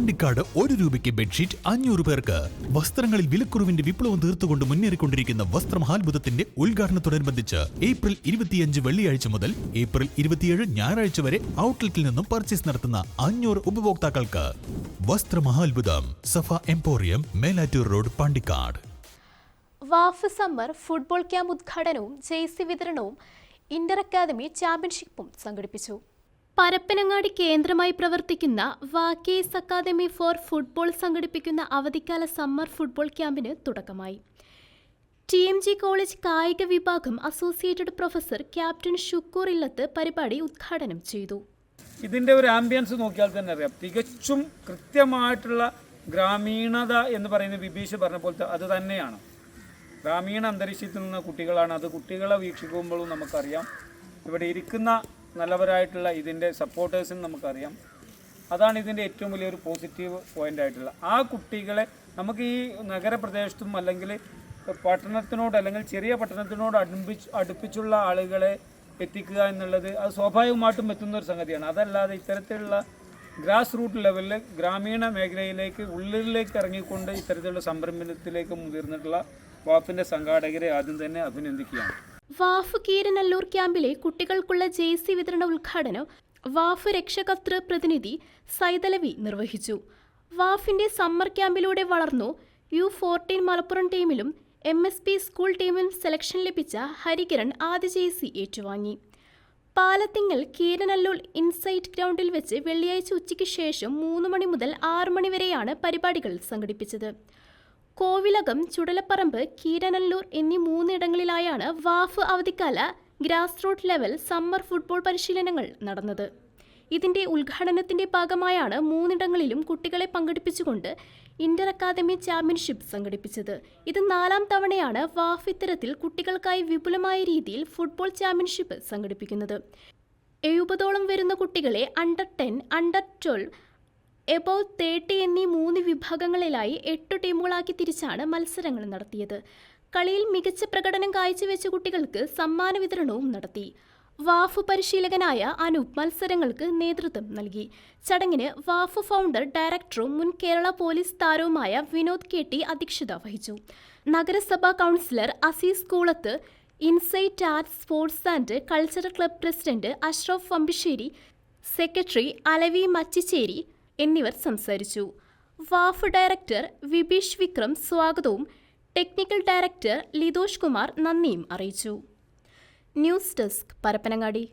പാണ്ടിക്കാട് ഒരു രൂപയ്ക്ക് ബെഡ്ഷീറ്റ് അഞ്ഞൂറ് പേർക്ക്. വസ്ത്രങ്ങളിൽ വിലക്കുറവിന്റെ വിപ്ലവം തീർത്തുകൊണ്ട് മുന്നേറിക്കൊണ്ടിരിക്കുന്ന വസ്ത്രമഹാത്ഭുതത്തിന്റെ ഉദ്ഘാടനത്തോടനുബന്ധിച്ച് ഏപ്രിൽ ഇരുപത്തിയഞ്ച് വെള്ളിയാഴ്ച മുതൽ ഏപ്രിൽ ഇരുപത്തിയേഴ് ഞായറാഴ്ച വരെ ഔട്ട്ലെറ്റിൽ നിന്നും പർച്ചേസ് നടത്തുന്ന അഞ്ഞൂറ് ഉപഭോക്താക്കൾക്ക്. വസ്ത്രമഹാത്ഭുതം സഫ എംപോറിയം മേലാറ്റൂർ റോഡ് പാണ്ടിക്കാട്. വാഫ് സമ്മർ ഫുട്ബോൾ ക്യാമ്പ് ഉദ്ഘാടനവും ജേഴ്സി വിതരണവും ഇന്റർ അക്കാദമി ചാമ്പ്യൻഷിപ്പും സംഘടിപ്പിച്ചു. പരപ്പനങ്ങാടി കേന്ദ്രമായി പ്രവർത്തിക്കുന്ന വാക്കേസ് അക്കാദമി ഫോർ ഫുട്ബോൾ സംഘടിപ്പിക്കുന്ന അവധിക്കാല സമ്മർ ഫുട്ബോൾ ക്യാമ്പിന് തുടക്കമായി. ടി എം ജി കോളേജ് കായിക വിഭാഗം അസോസിയേറ്റഡ് പ്രൊഫസർ ക്യാപ്റ്റൻ ഷുക്കൂർ ഇല്ലത്ത് പരിപാടി ഉദ്ഘാടനം ചെയ്തു. ഇതിന്റെ ഒരു ആംബിയൻസ് നോക്കിയാൽ തന്നെ അറിയാം. തികച്ചും കൃത്യമായിട്ടുള്ള ഗ്രാമീണത എന്ന് പറയുന്ന വിഭീഷ് പറഞ്ഞ പോലത്തെ അത് തന്നെയാണ്. ഗ്രാമീണ അന്തരീക്ഷത്തിൽ നിന്ന് കുട്ടികളാണ്. അത് കുട്ടികളെ വീക്ഷിക്കുമ്പോഴും നമുക്കറിയാം. ഇവിടെ ഇരിക്കുന്ന നല്ലവരായിട്ടുള്ള ഇതിന്റെ സപ്പോർട്ടേഴ്സിന് നമുക്കറിയാം. അതാണ് ഇതിന്റെ ഏറ്റവും വലിയൊരു പോസിറ്റീവ് പോയിന്റ് ആയിട്ടുള്ള. ആ കുട്ടികളെ നമുക്ക് ഈ നഗരപ്രദേശത്തും അല്ലെങ്കിൽ പട്ടണത്തിനോട് അല്ലെങ്കിൽ ചെറിയ പട്ടണത്തിനോട് അടുപ്പിച്ച് അടുപ്പിച്ചുള്ള ആളുകളെ എത്തിക്കുക എന്നുള്ളത് അത് സ്വാഭാവികമായിട്ടും എത്തുന്ന ഒരു സംഗതിയാണ്. അതല്ലാതെ ഇത്തരത്തിലുള്ള ഗ്രാസ് റൂട്ട് ലെവലിൽ ഗ്രാമീണ മേഖലയിലേക്ക് ഉള്ളിലേക്ക് ഇറങ്ങിക്കൊണ്ട് ഇത്തരത്തിലുള്ള സംരംഭത്തിലേക്ക് മുതിർന്നിട്ടുള്ള വാഫിന്റെ സംഘാടകരെ ആദ്യം തന്നെ അഭിനന്ദിക്കുകയാണ്. വാഫ് കീരനല്ലൂർ ക്യാമ്പിലെ കുട്ടികൾക്കുള്ള ജേഴ്സി വിതരണ ഉദ്ഘാടനം വാഫ് രക്ഷകർത്തൃ പ്രതിനിധി സൈതലവി നിർവഹിച്ചു. വാഫിന്റെ സമ്മർ ക്യാമ്പിലൂടെ വളർന്നു യു ഫോർട്ടീൻ മലപ്പുറം ടീമിലും എം എസ് പി സ്കൂൾ ടീമിലും സെലക്ഷൻ ലഭിച്ച ഹരികിരൺ ആദ്യ ജേഴ്സി ഏറ്റുവാങ്ങി. പാലത്തിങ്ങൽ കീരനല്ലൂർ ഇൻസൈറ്റ് ഗ്രൗണ്ടിൽ വെച്ച് വെള്ളിയാഴ്ച ഉച്ചയ്ക്ക് ശേഷം മൂന്ന് മണി മുതൽ ആറ് മണി വരെയാണ് പരിപാടികൾ സംഘടിപ്പിച്ചത്. കോവിലകം ചുടലപ്പറമ്പ് കീരനല്ലൂർ എന്നീ മൂന്നിടങ്ങളിലായാണ് വാഫ് അവധിക്കാല grass root level summer football പരിശീലനങ്ങൾ നടന്നത്. ഇതിന്റെ ഉദ്ഘാടനത്തിന്റെ ഭാഗമായാണ് മൂന്നിടങ്ങളിലും കുട്ടികളെ പങ്കെടുപ്പിച്ചുകൊണ്ട് ഇന്റർ അക്കാദമി ചാമ്പ്യൻഷിപ്പ് സംഘടിപ്പിച്ചത്. ഇത് നാലാം തവണയാണ് വാഫ് ഇത്തരത്തിൽ കുട്ടികൾക്കായി വിപുലമായ രീതിയിൽ ഫുട്ബോൾ ചാമ്പ്യൻഷിപ്പ് സംഘടിപ്പിക്കുന്നത്. എഴുപതോളം വരുന്ന കുട്ടികളെ under ten under twelve above thirty എന്നീ മൂന്ന് വിഭാഗങ്ങളിലായി എട്ട് ടീമുകളാക്കി തിരിച്ചാണ് മത്സരങ്ങൾ നടത്തിയത്. കളിയിൽ മികച്ച പ്രകടനം കാഴ്ചവെച്ച കുട്ടികൾക്ക് സമ്മാന വിതരണവും നടത്തി. വാഫ് പരിശീലകനായ അനൂപ് മത്സരങ്ങൾക്ക് നേതൃത്വം നൽകി. ചടങ്ങിന് വാഫ് ഫൗണ്ടർ ഡയറക്ടറും മുൻ കേരള പോലീസ് താരവുമായ വിനോദ് കെ ടി അധ്യക്ഷത വഹിച്ചു. നഗരസഭാ councillor Aziz Koolath insight arts sports and cultural club president Ashraf Vambissery secretary Alavi Machichery എന്നിവർ സംസാരിച്ചു. വാഫ് ഡയറക്ടർ വിബീഷ് വിക്രം സ്വാഗതവും ടെക്നിക്കൽ ഡയറക്ടർ ലിതോഷ് കുമാർ നന്ദിയും അറിയിച്ചു. News desk Parappanangadi.